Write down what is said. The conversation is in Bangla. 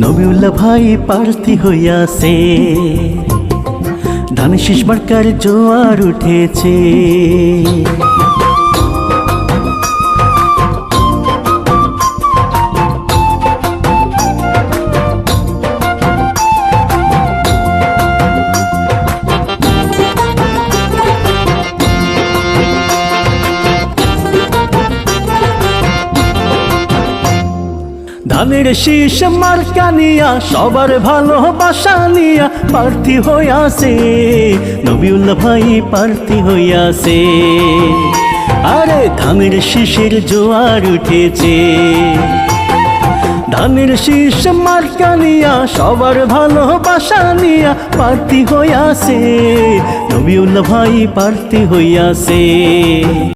নবিউল্লাহ ভাই পার্থী হইয়াছে। ধান শেষ মার্কার জোয়ার উঠেছে। ধানের শীষ মার্কা নিয়া, সবার ভালোবাসা নিয়া প্রার্থী হইয়াছে। নবিউল্লাহ ভাই প্রার্থী হইয়াছে। আরে ধানের শীষের জোয়ার উঠেছে। ধানের শীষ মার্কা নিয়া, সবার ভালোবাসা নিয়া প্রার্থী হইয়াছে। নবিউল্লাহ ভাই প্রার্থী হইয়াছে।